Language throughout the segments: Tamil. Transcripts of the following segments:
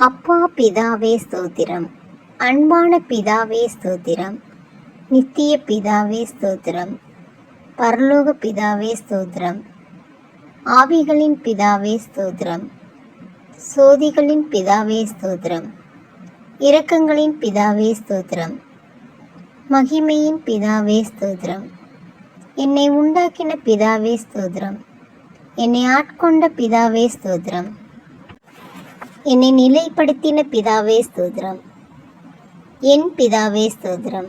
அப்பா பிதாவே ஸ்தோத்திரம் அன்பான பிதாவே ஸ்தோத்திரம் நித்திய பிதாவே ஸ்தோத்திரம் பரலோக பிதாவே ஸ்தோத்திரம் ஆவிகளின் பிதாவே ஸ்தோத்திரம் சோதிகளின் பிதாவே ஸ்தோத்திரம் இரக்கங்களின் பிதாவே ஸ்தோத்திரம் மகிமையின் பிதாவே ஸ்தோத்திரம் என்னை உண்டாக்கின பிதாவே ஸ்தோத்திரம் என்னை ஆட்கொண்ட பிதாவே ஸ்தோத்திரம் என்னை நிலைப்படுத்தின பிதாவே ஸ்தோத்திரம். என் பிதாவே ஸ்தோத்திரம்.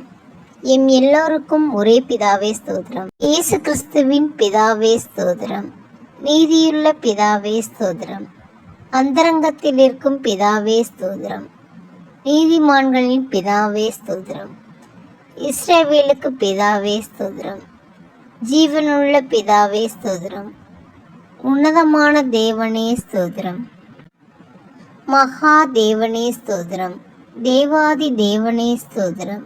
எம் எல்லோருக்கும் ஒரே பிதாவே ஸ்தோத்திரம். இயேசு கிறிஸ்துவின் பிதாவே ஸ்தோத்திரம். நீதியுள்ள பிதாவே ஸ்தோத்திரம். அந்தரங்கத்தில் இருக்கும் பிதாவே ஸ்தோத்திரம். நீதிமான்களின் பிதாவே ஸ்தோத்திரம். இஸ்ரேவேலுக்கு பிதாவே ஸ்தோத்திரம். ஜீவனுள்ள பிதாவே ஸ்தோத்திரம். உன்னதமான தேவனே ஸ்தோத்திரம். மகாதேவனே ஸ்தோத்திரம். தேவாதி தேவனே ஸ்தோத்திரம்.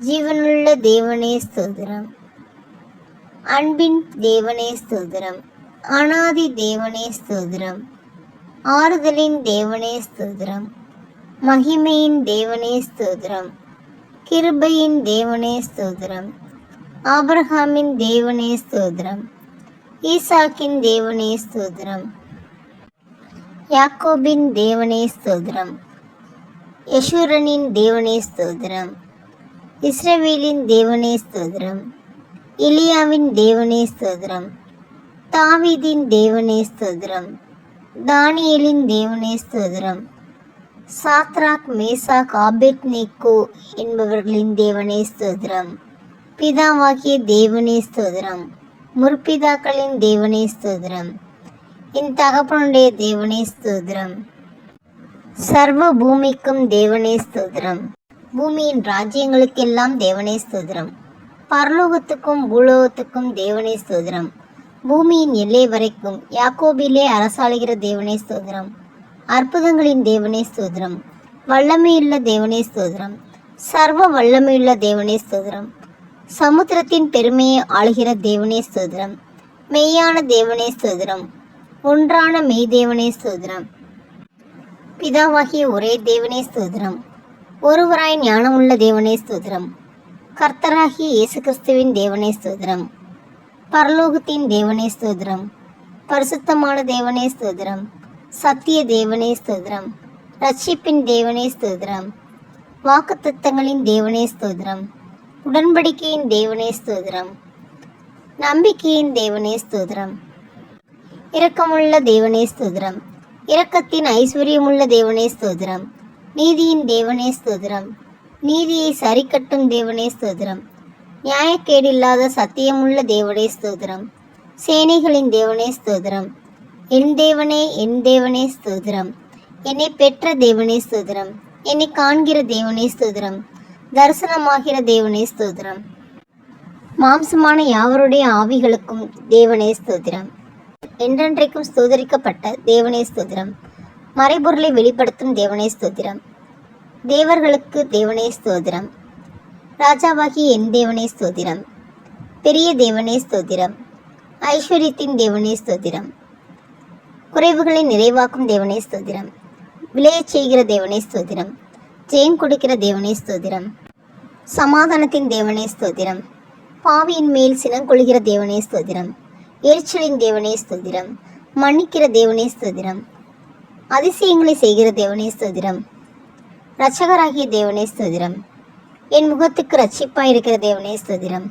ஜீவனுள்ள தேவனே ஸ்தோத்திரம். அன்பின் தேவனே ஸ்தோத்திரம். அனாதி தேவனே ஸ்தோத்திரம். ஆறுதலின் தேவனே ஸ்தோத்திரம். மகிமையின் தேவனே ஸ்தோத்திரம். கிருபையின் தேவனே ஸ்தோத்திரம். ஆபிரகாமின் தேவனே ஸ்தோத்திரம். ஈசாக்கின் தேவனே ஸ்தோத்திரம். யாக்கோபின் தேவனே ஸ்தோத்திரம். யசூரனின் தேவனே ஸ்தோத்திரம். இஸ்ரவேலின் தேவனே ஸ்தோத்திரம். இலியாவின் தேவனே ஸ்தோத்திரம். தாவீதின் தேவனே ஸ்தோத்திரம். தானியலின் தேவனே ஸ்தோத்திரம். சாத்ராக் மேசாக் ஆபெத்நேக்கோ என்பவர்களின் தேவனே ஸ்தோத்திரம். பிதாவாகிய தேவனே ஸ்தோதிரம் முற்பிதாக்களின் தேவனே ஸ்தோதிரம் என் தகப்பனுடைய தேவனே ஸ்தோத்திரம் சர்வ பூமிக்கும் தேவனே ஸ்தோத்திரம் பூமியின் ராஜ்யங்களுக்கெல்லாம் தேவனே ஸ்தோத்திரம் பரலோகத்துக்கும் பூலோகத்துக்கும் தேவனே ஸ்தோத்திரம் பூமியின் எல்லை வரைக்கும் யாக்கோபிலே அரசாளுகிற தேவனே ஸ்தோத்திரம் அற்புதங்களின் தேவனே ஸ்தோத்திரம் வல்லமையுள்ள தேவனே ஸ்தோத்திரம் சர்வ வல்லமையுள்ள தேவனே ஸ்தோத்திரம் சமுத்திரத்தின் பெருமையை ஆளுகிற தேவனே ஸ்தோத்திரம் மெய்யான தேவனே ஸ்தோத்திரம் ஒன்றான மெய்தேவனே ஸ்தோத்திரம் பிதாவாகிய ஒரே தேவனே ஸ்தோத்திரம் ஒருவராய் ஞானமுள்ள தேவனே ஸ்தோத்திரம் கர்த்தராகிய இயேசு கிறிஸ்துவின் தேவனே ஸ்தோதிரம் பரலோகத்தின் தேவனே ஸ்தோத்திரம் பரிசுத்தமான தேவனே ஸ்தோதிரம் சத்திய தேவனே ஸ்தோதிரம் ரட்சிப்பின் தேவனே ஸ்தோத்திரம் வாக்குத்தத்தங்களின் தேவனே ஸ்தோதிரம் உடன்படிக்கையின் தேவனே ஸ்தோதிரம் நம்பிக்கையின் தேவனே ஸ்தோதிரம் இரக்கமுள்ள தேவனே ஸ்தோத்திரம் இரக்கத்தின் ஐஸ்வர்யமுள்ள தேவனே ஸ்தோத்திரம் நீதியின் தேவனே ஸ்தோத்திரம் நீதியை சரிக்கட்டும் தேவனே ஸ்தோத்திரம் நியாயக்கேடில்லாத சத்தியமுள்ள தேவனே ஸ்தோத்திரம் சேனைகளின் தேவனே ஸ்தோத்திரம் என் தேவனே என் தேவனே ஸ்தோத்திரம் என்னை பெற்ற தேவனே ஸ்தோத்திரம் என்னை காண்கிற தேவனே ஸ்தோத்திரம் தரிசனமாகிற தேவனே ஸ்தோத்திரம் மாம்சமான யாவருடைய ஆவிகளுக்கும் தேவனே ஸ்தோத்திரம் என்றென்றைக்கும் ஸ்தோதரிக்கப்பட்ட தேவனே ஸ்தோத்திரம் மறைபொருளை வெளிப்படுத்தும் தேவனே ஸ்தோத்திரம் தேவர்களுக்கு தேவனே ஸ்தோத்திரம் ராஜாவாகி என் தேவனே ஸ்தோத்திரம் பெரிய தேவனே ஸ்தோத்திரம் ஐஸ்வர்யத்தின் தேவனே ஸ்தோத்திரம் குறைவுகளை நிறைவாக்கும் தேவனே ஸ்தோத்திரம் விளையச் செய்கிற தேவனே ஸ்தோத்திரம் ஜெயம் கொடுக்கிற தேவனே ஸ்தோத்திரம் சமாதானத்தின் தேவனே ஸ்தோத்திரம் பாவியின் மேல் சினங்கொள்கிற தேவனே ஸ்தோத்திரம் எரிச்சலின் தேவனே ஸ்தோதிரம் மன்னிக்கிற தேவனே ஸ்தோதிரம் அதிசயங்களை செய்கிற தேவனே ஸ்தோதிரம் ரச்சகராகிய தேவனே ஸ்தோதிரம் என் முகத்துக்கு ரட்சிப்பாய் இருக்கிற தேவனே ஸ்தோதிரம்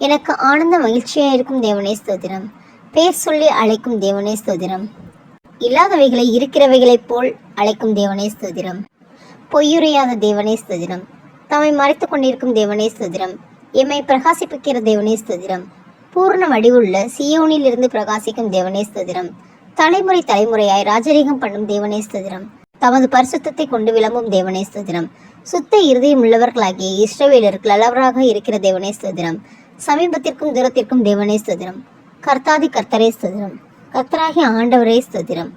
எனக்கு ஆனந்த மகிழ்ச்சியாக இருக்கும் தேவனே ஸ்தோதிரம் பேர் சொல்லி அழைக்கும் தேவனே ஸ்தோதிரம் இல்லாதவைகளை இருக்கிறவைகளைப் போல் அழைக்கும் தேவனே ஸ்தோதிரம் பொய்யுரையாத தேவனே ஸ்தோதிரம் தம்மை மறைத்து கொண்டிருக்கும் தேவனே ஸ்தோதிரம் எம்மை பிரகாசிப்பிக்கிற தேவனே ஸ்தோதிரம் பூர்ண வடிவுள்ள சியோனில் இருந்து பிரகாசிக்கும் தேவனே ஸ்தோத்திரம். தலைமுறை தலைமுறையாய் ராஜரீகம் பண்ணும் தேவனே ஸ்தோத்திரம். தமது பரிசுத்தத்தை கொண்டு விளம்பும் தேவனே ஸ்தோத்திரம். சுத்த இருதயம் உள்ளவர்களாகிய இஸ்ரவேலருக்கு அளவராக இருக்கிற தேவனே ஸ்தோத்திரம். சமீபத்திற்கும் தூரத்திற்கும் தேவனே ஸ்தோத்திரம். கர்த்தாதி கர்த்தரே ஸ்தோத்திரம். கர்த்தராகி ஆண்டவரே ஸ்தோத்திரம்.